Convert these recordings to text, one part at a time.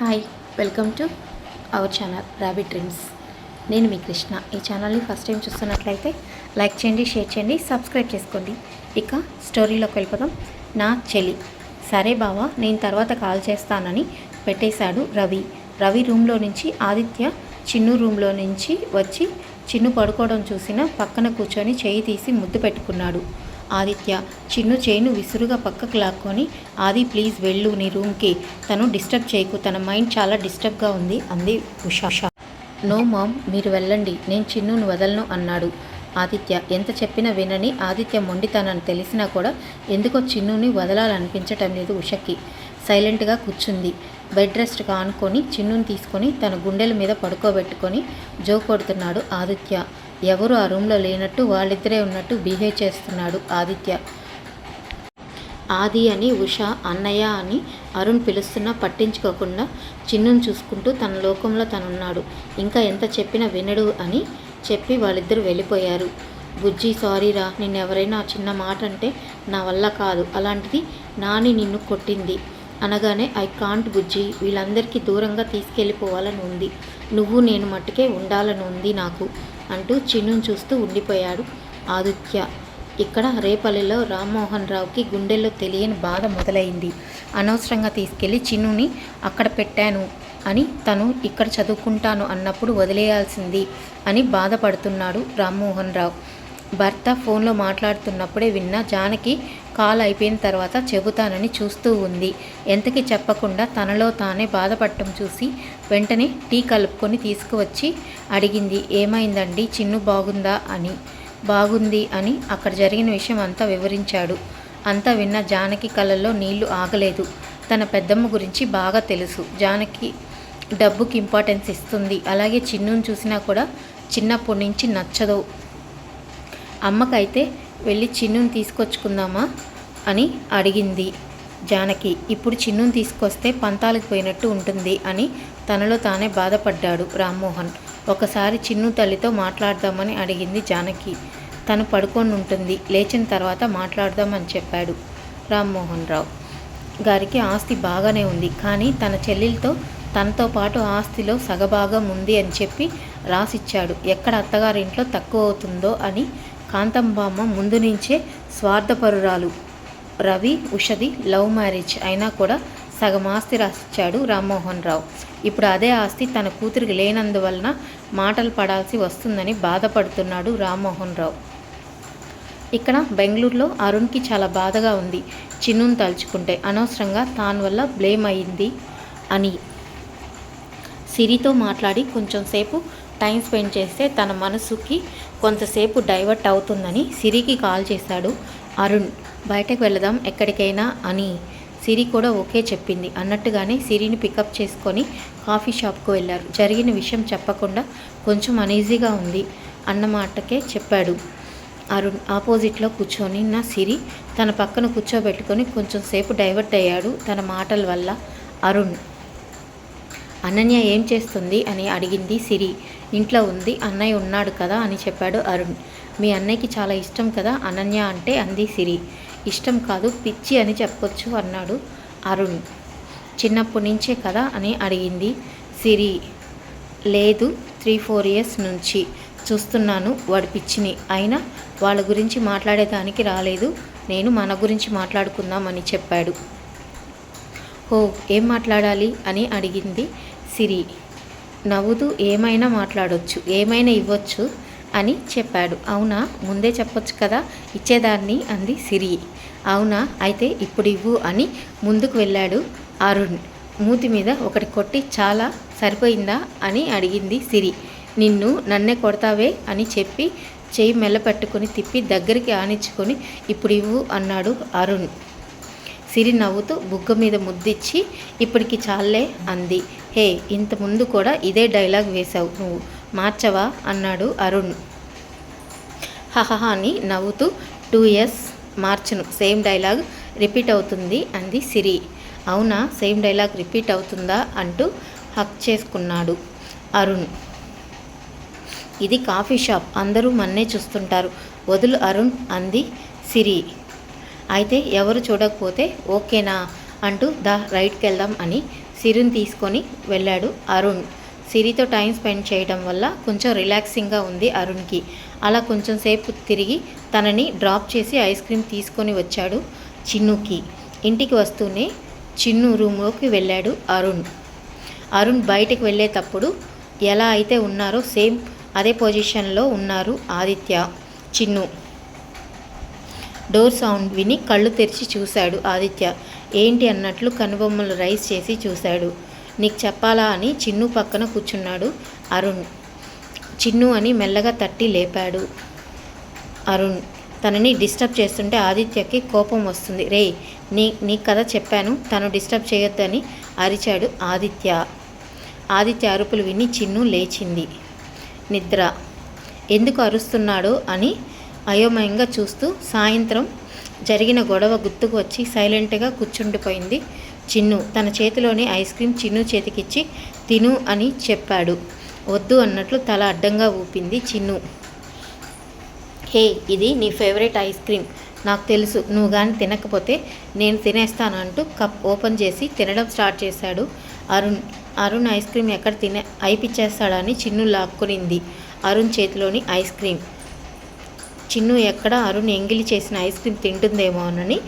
Hi welcome to our channel Rabi dreams నేను మీ కృష్ణ. ఈ ఛానల్ని ఫస్ట్ టైం చూస్తున్నట్లయితే లైక్ చేయండి షేర్ చేయండి సబ్స్క్రైబ్ చేసుకోండి. ఇక స్టోరీలోకి వెళ్ళిపోదాం. నా చెలి సరే బావా నేను తర్వాత కాల్ చేస్తానని పెట్టేశాడు రవి. రవి రూమ్లో నుంచి ఆదిత్య చిన్ను రూమ్లో నుంచి వచ్చి చిన్ను పడుకోవడం చూసిన పక్కన కూర్చొని చేయి తీసి ముద్దు పెట్టుకున్నాడు. ఆదిత్య. చిన్ను చేయిను విసురుగా పక్కకు లాక్కొని ఆది ప్లీజ్ వెళ్ళు నీ రూమ్కి. తను డిస్టర్బ్ చేయకు. తన మైండ్ చాలా డిస్టర్బ్గా ఉంది అంది ఉషా. నో మామ్ మీరు వెళ్ళండి. నేను చిన్నును వదలను అన్నాడు ఆదిత్య. ఎంత చెప్పినా వినని ఆదిత్య మొండితనని తెలిసినా కూడా ఎందుకో చిన్నుని వదలాలనిపించటం లేదు ఉషకి. సైలెంట్గా కూర్చుంది. బెడ్ రెస్ట్ కానుకొని చిన్నుని తీసుకొని తన గుండెల మీద పడుకోబెట్టుకొని జో కొడుతున్నాడు ఆదిత్య. ఎవరు ఆ రూమ్లో లేనట్టు వాళ్ళిద్దరే ఉన్నట్టు బిహేవ్ చేస్తున్నాడు ఆదిత్య. ఆది అని ఉష అన్నయ్య అని అరుణ్ పిలుస్తున్నా పట్టించుకోకుండా చిన్నును చూసుకుంటూ తన లోకంలో తనున్నాడు. ఇంకా ఎంత చెప్పినా వినడు అని చెప్పి వాళ్ళిద్దరూ వెళ్ళిపోయారు. బుజ్జి సారీరా నిన్నెవరైనా చిన్న మాట అంటే నా వల్ల కాదు. అలాంటిది నాని నిన్ను కొట్టింది. అనగానే ఐ కాంట్ బుజ్జి వీళ్ళందరికీ దూరంగా తీసుకెళ్ళిపోవాలని ఉంది. నువ్వు నేను మట్టుకే ఉండాలని ఉంది నాకు అంటూ చిన్నుని చూస్తూ ఉండిపోయాడు ఆదిత్య. ఇక్కడ రేపల్లిలో రామ్మోహన్ రావుకి గుండెల్లో తెలియని బాధ మొదలైంది. అనవసరంగా తీసుకెళ్ళి చిన్నుని అక్కడ పెట్టాను అని తను ఇక్కడ చదువుకుంటాను అన్నప్పుడు వదిలేయాల్సింది అని బాధపడుతున్నాడు రామ్మోహన్ రావు. భర్త ఫోన్లో మాట్లాడుతున్నప్పుడే విన్న జానకి కాల్ అయిపోయిన తర్వాత చెబుతానని చూస్తూ ఉంది. ఎంతకి చెప్పకుండా తనలో తానే బాధపడటం చూసి వెంటనే టీ కలుపుకొని తీసుకువచ్చి అడిగింది ఏమైందండి? చిన్ను బాగుందా? అని. బాగుంది అని అక్కడ జరిగిన విషయం అంతా వివరించాడు. అంతా విన్న జానకి కళ్ళల్లో నీళ్ళు ఆగలేదు. తన పెద్దమ్మ గురించి బాగా తెలుసు. జానకి డబ్బుకి ఇంపార్టెన్స్ ఇస్తుంది. అలాగే చిన్నుని చూసినా కూడా చిన్నప్పటి నుంచి నచ్చదు. అమ్మకైతే వెళ్ళి చిన్నుని తీసుకొచ్చుకుందామా అని అడిగింది జానకి. ఇప్పుడు చిన్నుని తీసుకొస్తే పంతాలకు పోయినట్టు ఉంటుంది అని తనలో తానే బాధపడ్డాడు రామ్మోహన్. ఒకసారి చిన్ను తల్లితో మాట్లాడదామని అడిగింది జానకి. తను పడుకొని ఉంటుంది లేచిన తర్వాత మాట్లాడదామని చెప్పాడు రామ్మోహన్ రావు గారికి ఆస్తి బాగానే ఉంది కానీ తన చెల్లెలతో తనతో పాటు ఆస్తిలో సగభాగం ఉంది అని చెప్పి రాసిచ్చాడు. ఎక్కడ అత్తగారింట్లో తక్కువ అవుతుందో అని కాంతంబామ్మ ముందు నుంచే స్వార్థపరురాలు. రవి ఉషది లవ్ మ్యారేజ్ అయినా కూడా సగం ఆస్తి రాసిచ్చాడు రామ్మోహన్ రావు. ఇప్పుడు అదే ఆస్తి తన కూతురికి లేనందువలన మాటలు పడాల్సి వస్తుందని బాధపడుతున్నాడు రామ్మోహన్ రావు. ఇక్కడ బెంగళూరులో అరుణ్కి చాలా బాధగా ఉంది. చిన్నును తలుచుకుంటే అనవసరంగా తాను వల్ల బ్లేమ్ అయింది అని సిరితో మాట్లాడి కొంచెం సేపు టైం స్పెండ్ చేస్తే తన మనసుకి కొంతసేపు డైవర్ట్ అవుతుందని సిరికి కాల్ చేశాడు అరుణ్. బయటకు వెళదాం ఎక్కడికైనా అని సిరి కూడా ఓకే చెప్పింది. అన్నట్టుగానే సిరిని పికప్ చేసుకొని కాఫీ షాప్కు వెళ్ళారు. జరిగిన విషయం చెప్పకుండా కొంచెం అనీజీగా ఉంది అన్నమాటకే చెప్పాడు అరుణ్. ఆపోజిట్లో కూర్చొని నా సిరి తన పక్కన కూర్చోబెట్టుకొని కొంచెం సేపు డైవర్ట్ అయ్యాడు తన మాటల వల్ల అరుణ్. అనన్య ఏం చేస్తుంది అని అడిగింది సిరి. ఇంట్లో ఉంది అన్నయ్య ఉన్నాడు కదా అని చెప్పాడు అరుణ్. మీ అన్నయ్యకి చాలా ఇష్టం కదా అనన్య అంటే అంది సిరి. ఇష్టం కాదు పిచ్చి అని చెప్పొచ్చు అన్నాడు అరుణ్. చిన్నప్పటి నుంచే కదా అని అడిగింది సిరి. లేదు త్రీ ఫోర్ ఇయర్స్ నుంచి చూస్తున్నాను వాడి పిచ్చిని. అయినా వాళ్ళ గురించి మాట్లాడేదానికి రాలేదు నేను మన గురించి మాట్లాడుకుందామని చెప్పాడు. ఓ ఏం మాట్లాడాలి అని అడిగింది సిరి. నవ్వుతూ ఏమైనా మాట్లాడొచ్చు ఏమైనా ఇవ్వచ్చు అని చెప్పాడు. అవునా? ముందే చెప్పొచ్చు కదా? ఇచ్చేదాన్ని అంది సిరి. అవునా? అయితే ఇప్పుడు ఇవ్వు అని ముందుకు వెళ్ళాడు అరుణ్. మూతి మీద ఒకటి కొట్టి చాలా సరిపోయిందా? అని అడిగింది సిరి. నిన్ను నన్నే కొడతావే? అని చెప్పి చేయి మెల్లపెట్టుకుని తిప్పి దగ్గరికి ఆనించుకొని ఇప్పుడు ఇవ్వు అన్నాడు అరుణ్. సిరి నవ్వుతూ బుగ్గ మీద ముద్దిచ్చి ఇప్పటికి చాలే అంది. హే ఇంత ముందు కూడా ఇదే డైలాగ్ వేశావు నువ్వు. మార్చవా? అన్నాడు అరుణ్. హహహ అని నవ్వుతూ టూ ఇయర్స్ మార్చను. సేమ్ డైలాగ్ రిపీట్ అవుతుంది అంది సిరి. అవునా? సేమ్ డైలాగ్ రిపీట్ అవుతుందా? అంటూ హక్ చేసుకున్నాడు అరుణ్. ఇది కాఫీ షాప్. అందరూ మన్నే చూస్తుంటారు. వదులు అరుణ్ అంది సిరి. అయితే ఎవరు చూడకపోతే ఓకేనా అంటూ దా రైట్కి వెళ్దాం అని సిరిని తీసుకొని వెళ్ళాడు అరుణ్. సిరితో టైం స్పెండ్ చేయడం వల్ల కొంచెం రిలాక్సింగ్గా ఉంది అరుణ్కి. అలా కొంచెం సేపు తిరిగి తనని డ్రాప్ చేసి ఐస్ క్రీమ్ తీసుకొని వచ్చాడు చిన్నుకి. ఇంటికి వస్తూనే చిన్ను రూమ్లోకి వెళ్ళాడు అరుణ్. అరుణ్ బయటకు వెళ్ళేటప్పుడు ఎలా అయితే ఉన్నారో సేమ్ అదే పొజిషన్లో ఉన్నారు ఆదిత్య చిన్ను. డోర్ సౌండ్ విని కళ్ళు తెరిచి చూశాడు ఆదిత్య. ఏంటి అన్నట్లు కనుబొమ్మలు రైస్ చేసి చూశాడు. నీకు చెప్పాలా అని చిన్ను పక్కన కూర్చున్నాడు అరుణ్. చిన్ను అని మెల్లగా తట్టి లేపాడు అరుణ్. తనని డిస్టర్బ్ చేస్తుంటే ఆదిత్యకి కోపం వస్తుంది. రే నీ నీ కథ చెప్పాను. తను డిస్టర్బ్ చేయొద్దని అరిచాడు ఆదిత్య. ఆదిత్య అరుపులు విని చిన్ను లేచింది. నిద్ర. ఎందుకు అరుస్తున్నాడో అని అయోమయంగా చూస్తూ సాయంత్రం జరిగిన గొడవ గుర్తుకు వచ్చి సైలెంట్గా కూర్చుండిపోయింది చిన్ను. తన చేతిలోని ఐస్ క్రీమ్ చిన్ను చేతికిచ్చి తిను అని చెప్పాడు. వద్దు అన్నట్లు తల అడ్డంగా ఊపింది చిన్ను. హే ఇది నీ ఫేవరెట్ ఐస్ క్రీమ్. నాకు తెలుసు నువ్వు కానీ తినకపోతే నేను తినేస్తాను అంటూ కప్ ఓపెన్ చేసి తినడం స్టార్ట్ చేశాడు. అరుణ్ అరుణ్ ఐస్ క్రీమ్ ఎక్కడ తినే అయిపిచ్చేస్తాడని చిన్ను లాక్కునింది. అరుణ్ చేతిలోని ఐస్ క్రీమ్. చిన్ను ఎక్కడ అరుణ్ ఎంగిలి చేసిన ఐస్ క్రీమ్ తింటుందేమోనని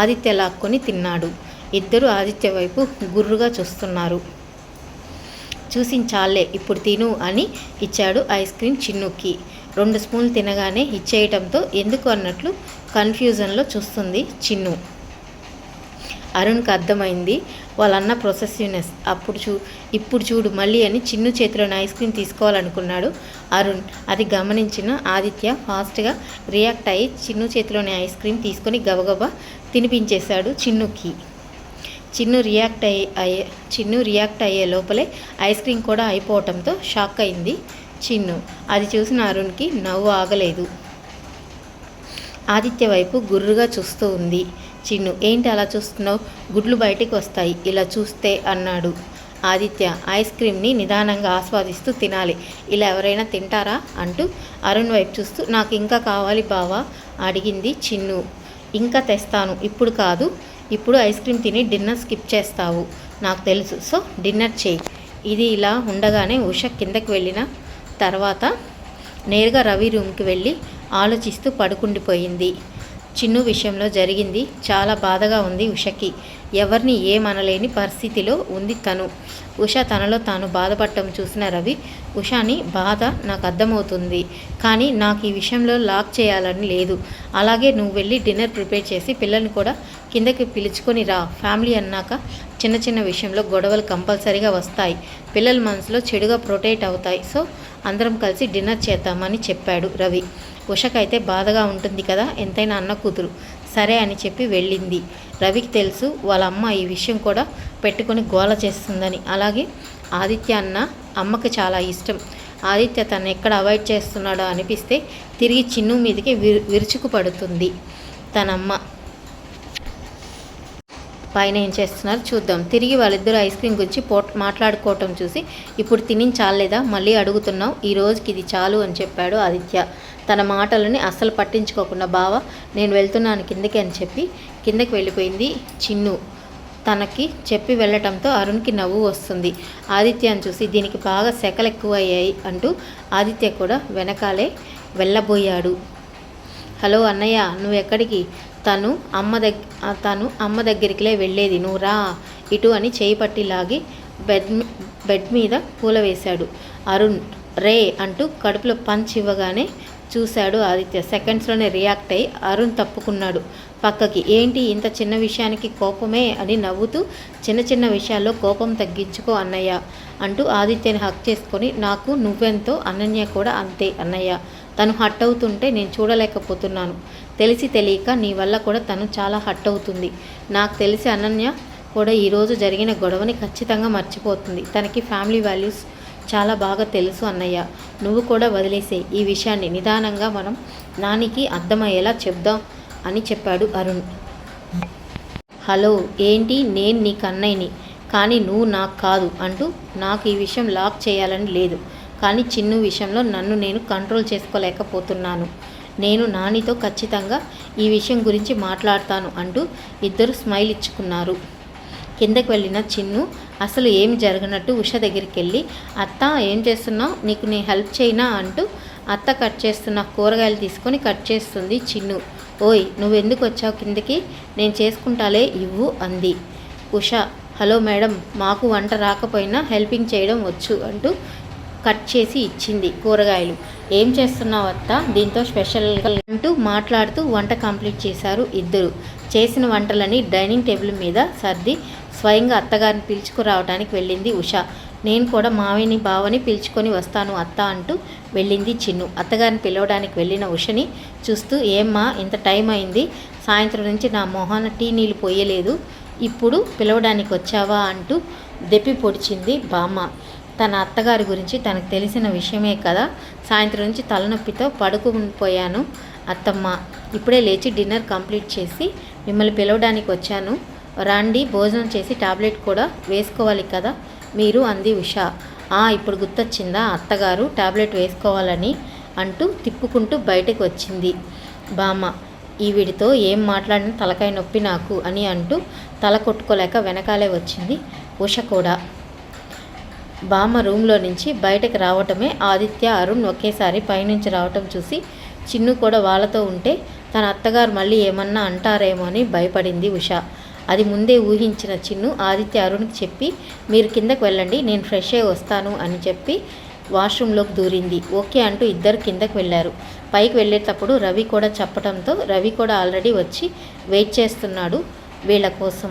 ఆదిత్య లాక్కొని తిన్నాడు. ఇద్దరు ఆదిత్య వైపు గుర్రుగా చూస్తున్నారు. చూసి చాలే ఇప్పుడు తిను అని ఇచ్చాడు ఐస్ క్రీమ్ చిన్నుకి. రెండు స్పూన్లు తినగానే ఇచ్చేయటంతో ఎందుకు అన్నట్లు కన్ఫ్యూజన్లో చూస్తుంది చిన్ను. అరుణ్కి అర్థమైంది. వాళ్ళన్న ప్రొసెసివ్నెస్ అప్పుడు చూ ఇప్పుడు చూడు మళ్ళీ అని చిన్ను చేతిలోని ఐస్ క్రీమ్ తీసుకోవాలనుకున్నాడు అరుణ్. అది గమనించిన ఆదిత్య ఫాస్ట్గా రియాక్ట్ అయ్యి చిన్ను చేతిలోని ఐస్ క్రీమ్ తీసుకొని గబగబా తినిపించేశాడు చిన్నుకి. చిన్ను రియాక్ట్ అయ్యే అయ్యే చిన్ను రియాక్ట్ అయ్యే లోపలే ఐస్ క్రీమ్ కూడా అయిపోవటంతో షాక్ అయింది చిన్ను. అది చూసిన అరుణ్కి నవ్వు ఆగలేదు. ఆదిత్య వైపు గుర్రుగా చూస్తూ ఉంది. చిన్ను ఏంటి అలా చూస్తున్నావు? గుడ్లు బయటికి వస్తాయి ఇలా చూస్తే అన్నాడు. ఆదిత్య ఐస్ క్రీమ్ని నిదానంగా ఆస్వాదిస్తూ తినాలి. ఇలా ఎవరైనా తింటారా? అంటూ అరుణ్ వైపు చూస్తూ నాకు ఇంకా కావాలి బావా? అడిగింది చిన్ను. ఇంకా తెస్తాను ఇప్పుడు కాదు. ఇప్పుడు ఐస్ క్రీమ్ తిని డిన్నర్ స్కిప్ చేస్తావు. నాకు తెలుసు. సో డిన్నర్ చేయి. ఇది ఇలా ఉండగానే ఉష కిందకి వెళ్ళిన తర్వాత నేరుగా రవి రూమ్కి వెళ్ళి ఆలోచిస్తూ పడుకుండిపోయింది. చిన్ను విషయంలో జరిగింది. చాలా బాధగా ఉంది ఉషకి. ఎవరిని ఏమనలేని పరిస్థితిలో ఉంది తను. ఉష తనలో తాను బాధపడటం చూసిన రవి ఉషాని బాధ నాకు అర్థమవుతుంది. కానీ నాకు ఈ విషయంలో లాక్ చేయాలని లేదు. అలాగే నువ్వు వెళ్ళి డిన్నర్ ప్రిపేర్ చేసి పిల్లల్ని కూడా కిందకి పిలుచుకొని రా. ఫ్యామిలీ అన్నాక చిన్న చిన్న విషయంలో గొడవలు కంపల్సరీగా వస్తాయి. పిల్లల మనసులో చెడుగా ప్రొటెక్ట్ అవుతాయి. సో అందరం కలిసి డిన్నర్ చేద్దామని చెప్పాడు రవి. ఉషకైతే బాధగా ఉంటుంది కదా ఎంతైనా అన్న కూతురు. సరే అని చెప్పి వెళ్ళింది. రవికి తెలుసు వాళ్ళ అమ్మ ఈ విషయం కూడా పెట్టుకొని గోల చేస్తుందని. అలాగే ఆదిత్య అన్న అమ్మకి చాలా ఇష్టం. ఆదిత్య తను ఎక్కడ అవాయిడ్ చేస్తున్నాడో అనిపిస్తే తిరిగి చిన్ను మీదకి విరు విరుచుకు పడుతుంది పైన ఏం చేస్తున్నారు చూద్దాం. తిరిగి వాళ్ళిద్దరూ ఐస్ క్రీమ్ గురించి పోట్ మాట్లాడుకోవటం చూసి ఇప్పుడు తిని చాలేదా? మళ్ళీ అడుగుతున్నావు. ఈ రోజుకి ఇది చాలు అని చెప్పాడు ఆదిత్య. తన మాటలని అస్సలు పట్టించుకోకుండా బావ నేను వెళ్తున్నాను కిందకి అని చెప్పి కిందకి వెళ్ళిపోయింది చిన్ను. తనకి చెప్పి వెళ్ళటంతో అరుణ్కి నవ్వు వస్తుంది. ఆదిత్యని చూసి దీనికి బాగా సెకలు ఎక్కువ అయ్యాయి అంటూ ఆదిత్య కూడా వెనకాలే వెళ్ళబోయాడు. హలో అన్నయ్య నువ్వు ఎక్కడికి? తను అమ్మ దగ్గ తను అమ్మ దగ్గరికిలే వెళ్ళేది. నువ్వు రా ఇటు అని చేయి పట్టి లాగి బెడ్ బెడ్ మీద పూల వేశాడు. అరుణ్ రే అంటూ కడుపులో పంచ్ ఇవ్వగానే చూశాడు ఆదిత్య. సెకండ్స్లోనే రియాక్ట్ అయ్యి అరుణ్ తప్పుకున్నాడు. పక్కకి ఏంటి ఇంత చిన్న విషయానికి కోపమే? అని నవ్వుతూ చిన్న చిన్న విషయాల్లో కోపం తగ్గించుకో అన్నయ్య అంటూ ఆదిత్యని హక్ చేసుకొని నాకు నువ్వెంతో అనన్య కూడా అంతే అన్నయ్య. తను హట్ అవుతుంటే నేను చూడలేకపోతున్నాను. తెలిసి తెలియక నీ వల్ల కూడా తను చాలా హట్ అవుతుంది. నాకు తెలిసి అనన్య కూడా ఈరోజు జరిగిన గొడవని ఖచ్చితంగా మర్చిపోతుంది. తనకి ఫ్యామిలీ వాల్యూస్ చాలా బాగా తెలుసు అన్నయ్య. నువ్వు కూడా వదిలేసే ఈ విషయాన్ని నిదానంగా మనం నానికి అర్థమయ్యేలా చెప్దాం అని చెప్పాడు అరుణ్. హలో ఏంటి నేను నీ కన్నయ్యని? కానీ నువ్వు నాకు కాదు అంటూ నాకు ఈ విషయం లాక్ చేయాలని లేదు. కానీ చిన్ను విషయంలో నన్ను నేను కంట్రోల్ చేసుకోలేకపోతున్నాను. నేను నానితో ఖచ్చితంగా ఈ విషయం గురించి మాట్లాడతాను అంటూ ఇద్దరు స్మైల్ ఇచ్చుకున్నారు. కిందకు వెళ్ళిన చిన్ను అసలు ఏమి జరగనట్టు ఉష దగ్గరికి వెళ్ళి అత్త ఏం చేస్తున్నావు? నీకు నీ హెల్ప్ చేయనా? అంటూ అత్త కట్ చేస్తున్న కూరగాయలు తీసుకొని కట్ చేస్తుంది చిన్ను. ఓయ్ నువ్వెందుకు వచ్చావు కిందకి? నేను చేసుకుంటాలే ఇవ్వు అంది. ఉష హలో మేడం మాకు వంట రాకపోయినా హెల్పింగ్ చేయడం వచ్చు అంటూ కట్ చేసి ఇచ్చింది కూరగాయలు. ఏం చేస్తున్నావు అత్త? దీంతో స్పెషల్గా అంటూ మాట్లాడుతూ వంట కంప్లీట్ చేశారు ఇద్దరు. చేసిన వంటలని డైనింగ్ టేబుల్ మీద సర్ది స్వయంగా అత్తగారిని పిలుచుకురావడానికి వెళ్ళింది ఉష. నేను కూడా మావిని బావని పిలుచుకొని వస్తాను అత్త అంటూ వెళ్ళింది చిన్ను. అత్తగారిని పిలవడానికి వెళ్ళిన ఉషని చూస్తూ ఏమ్మా ఇంత టైం అయింది. సాయంత్రం నుంచి నా మొహాన టీ నీళ్ళు పోయలేదు. ఇప్పుడు పిలవడానికి వచ్చావా? అంటూ దెప్పి పొడిచింది బామ్మ. తన అత్తగారి గురించి తనకు తెలిసిన విషయమే కదా. సాయంత్రం నుంచి తలనొప్పితో పడుకుపోయాను అత్తమ్మ. ఇప్పుడే లేచి డిన్నర్ కంప్లీట్ చేసి మిమ్మల్ని పిలవడానికి వచ్చాను. రాండి భోజనం చేసి టాబ్లెట్ కూడా వేసుకోవాలి కదా. మీరు అంది ఉషా. "ఆ, ఇప్పుడు గుర్తొచ్చిందా? అత్తగారు టాబ్లెట్ వేసుకోవాలని అంటూ తిప్పుకుంటూ బయటకు వచ్చింది. బామ్మ ఈవిడితో ఏం మాట్లాడిన తలకాయ నొప్పి నాకు అని అంటూ తల కొట్టుకోలేక వెనకాలే వచ్చింది ఉష కూడా. బామ్మ రూమ్లో నుంచి బయటకు రావటమే ఆదిత్య అరుణ్ ఒకేసారి పైనుంచి రావటం చూసి చిన్ను కూడా వాళ్ళతో ఉంటే తన అత్తగారు మళ్ళీ ఏమన్నా అంటారేమో అని భయపడింది ఉష. అది ముందే ఊహించిన చిన్ను ఆదిత్య అరుణ్కి చెప్పి మీరు కిందకు వెళ్ళండి నేను ఫ్రెష్ అయ్యి వస్తాను అని చెప్పి వాష్రూమ్లోకి దూరింది. ఓకే అంటూ ఇద్దరు కిందకు వెళ్ళారు. పైకి వెళ్ళేటప్పుడు రవి కూడా చెప్పడంతో రవి కూడా ఆల్రెడీ వచ్చి వెయిట్ చేస్తున్నాడు వీళ్ళ కోసం.